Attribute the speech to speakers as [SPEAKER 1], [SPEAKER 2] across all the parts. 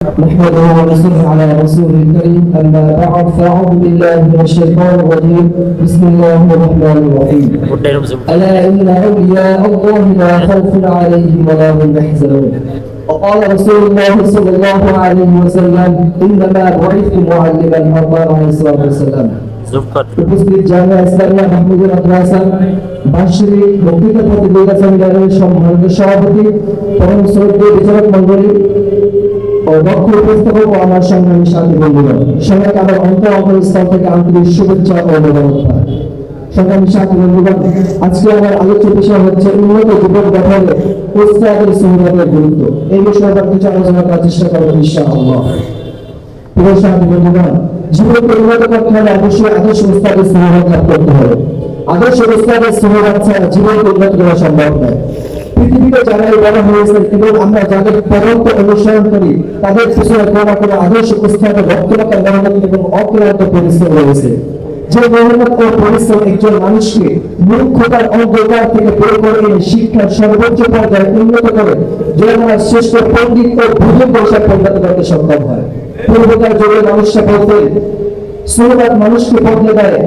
[SPEAKER 1] نحمده ونصلي على رسوله الكريم أما بعد فأعوذ بالله من الشيطان الرجيم بسم الله الرحمن الرحيم ألا إن أولياء الله لا خوف عليهم ولا هم يحزنون وقال رسول الله صلى الله عليه وسلم إنما بعثت معلما الله عليه الصلاة والسلام উপস্থিত জামিয়া ইসলামিয়া মাহমুদুল মাদ্রাসা বার্ষিক বক্তৃতা প্রতিযোগিতা সেমিনারের সম্মানিত সভাপতি পরম শ্রদ্ধেয় বিচারক মন্ডলী ও দক্ষ উপস্থাপক আমার সংগ্রামী সাথী বন্ধুগণ সবাইকে আমার অন্তর অন্তরস্থল থেকে আন্তরিক শুভেচ্ছা ও মোবারকবাদ সংগ্রামী সাথী বন্ধুগণ আজকে আমার আলোচ্য বিষয় হচ্ছে উন্নত জীবন গঠনে উস্তাদের সুবিধাদের গুরুত্ব। এই বিষয়ে আমরা কিছু আলোচনা করার চেষ্টা করব ইনশাআল্লাহ। প্রিয় সাথী বন্ধুগণ জীবনকে উন্নত করতে হলে অবশ্যই আদর্শ উস্তাদের সুবিধা করতে হবে। আদর্শ উস্তাদের সুবিধা ছাড়া উন্নত করা সম্ভব নয়। পৃথিবীতে যারা এই বড় হয়েছেন এবং আমরা যাদের পরন্ত অনুসরণ করি, তাদের পিছনে কোনো কোনো আদর্শ উস্তাদের বক্তব্য মেহনত এবং অক্লান্ত পরিশ্রম রয়েছে। যে মেহনত ও পরিশ্রম একজন মানুষকে মূর্খতার অন্ধকার থেকে বের করে এনে শিক্ষার সর্বোচ্চ পর্যায়ে উন্নত করে জনগণের শ্রেষ্ঠ পণ্ডিত ও বুজুর্গ হিসাবে পরিণত করতে সক্ষম হয়। পূর্বকার যুগে মানুষরা বলতেন সুরবাদ মানুষকে বদলে দেয়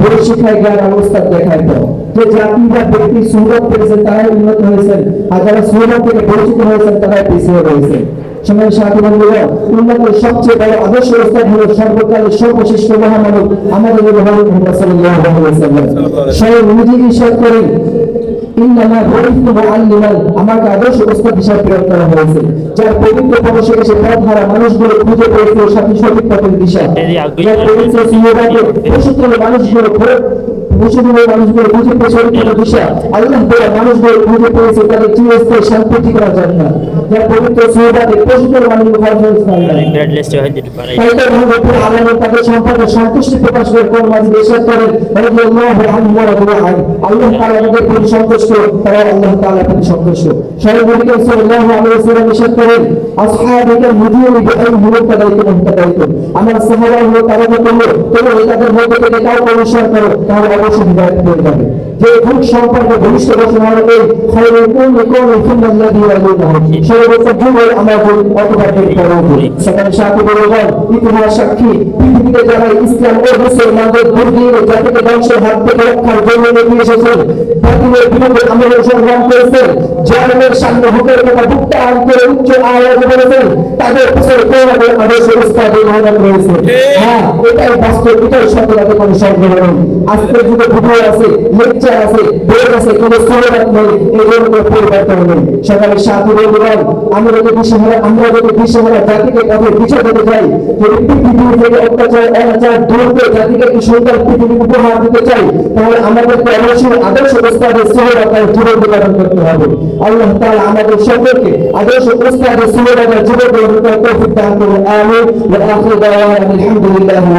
[SPEAKER 1] બોર્ડ શિક્ષા ગયા અવસ્થા દેખાય તો જે જાતિના વ્યક્તિ સુરત પેસન તારે ઉન્નત હોય છે આ જ્યારે સુરત કે બોર્ડ શિક્ષા હોય છે ત્યારે પીસીઓ હોય છે সময় সাথী বন্ধুরা উন্নতের সবচেয়ে বড় আদর্শ স্থান হলো সর্বকালের সর্বশ্রেষ্ঠ মহামানব আমাদের মহানব মুহাম্মদ সাল্লাল্লাহু আলাইহি ওয়াসাল্লাম। স্বয়ং নিজেই ইরশাদ করেন। ইন্নামা বুইতু মুআল্লিমান আমাকে আদর্শ উস্তাদ হিসেবে প্রেরণ করা হয়েছে। যার পবিত্র পরশে এসে পথহারা মানুষগুলো খুঁজে পেয়েছে সাথী সঠিক পথের দিশা। যার পবিত্র সিংহবাদে পশুত্র মানুষগুলো মুসলমান মানুষগুলো খুঁজে পেয়েছে দিশা। আল্লাহ তাআলা মানুষগুলো খুঁজে পেয়েছে তাদের চিরস্থায়ী শান্তি ঠিকানা জান্নাত যার পবিত্র সিংহবাদে পশুত্র মানুষগুলো ফরমান ইসলাম
[SPEAKER 2] ব্যাড লিস্টে যেতে পারে
[SPEAKER 1] তাই তো রব্বুল আলামিন তাদের সম্পর্কে সন্তুষ্টি প্রকাশ করে কোন মাঝে ইরশাদ করেন রাদিয়াল্লাহু আনহু ওয়া রাদিয়া আনহু আল্লাহ তাআলা আমাদের প্রতি সন্তুষ্ট, তারা আল্লাহ তাআলার প্রতি সন্তুষ্ট। সর্বদিকে সাল্লাল্লাহু আলাইহি ওয়াসাল্লাম ইরশাদ করেন, আসহাবিকা মুদিয়ুনি বিআইহিম মুক্তাদাইতুম মুক্তাদাইতুম আমার সাহাবা তারা বলল, তোমরা তাদের মধ্যে অনুসরণ করো, তাহলে হিদায়াত পেয়ে যাবে। যে ভূত সম্পর্কে ভবিষ্যৎ ঘোষণা হলো এই খায়রুল কুল্লি কুল্লি সুন্নাল্লাযী ইয়ালুনাহু সর্বোচ্চ যুগ হলো আমার ভুল অথবা এর পরবর্তী সেখানে সাথী ইতিহাস সাক্ষী পৃথিবীতে যারা ইসলাম ও মুসলমানদের ভোট জাতিকে ধ্বংসের হাত থেকে রক্ষার জন্য এগিয়ে এসেছেন বাতিলের বিরুদ্ধে আমলের সংগ্রাম করেছেন জালেমের সামনে হুকের কথা বুকটা আন করে উচ্চ আওয়াজে বলেছেন তাদের পিছনে কোন না কোন আদর্শ উস্তাদের মেহনত রয়েছে হ্যাঁ এটাই বাস্তব এটাই সত্যতাতে কোনো সন্দেহ আজকের যুগে ভিডিও আছে লেকচার আছে বই আছে, কোনো সরবাদ নেই এগুলোর কোনো পরিবর্তন নেই। সকালে সাথী বলবেন আমরা যদি দিশেহারা আমরা যদি দিশেহারা জাতিকে পথে পিছিয়ে দিতে চাই যদি পৃথিবী থেকে অত্যাচার, অনাচার দূর করে জাতিকে একটি সুন্দর পৃথিবী উপহার দিতে চাই, তাহলে আমাদেরকে অবশ্যই আদর্শ প্রস্তাবের সহবাতার জীবন বিতরণ করতে হবে। আল্লাহ তাআলা আমাদের সকলকে আদর্শ প্রস্তাবের সহবাতার জীবন বিতরণ করতে তৌফিক দান করুন। আমিন। ওয়া আখিরু দাওয়ানা আলহামদুলিল্লাহি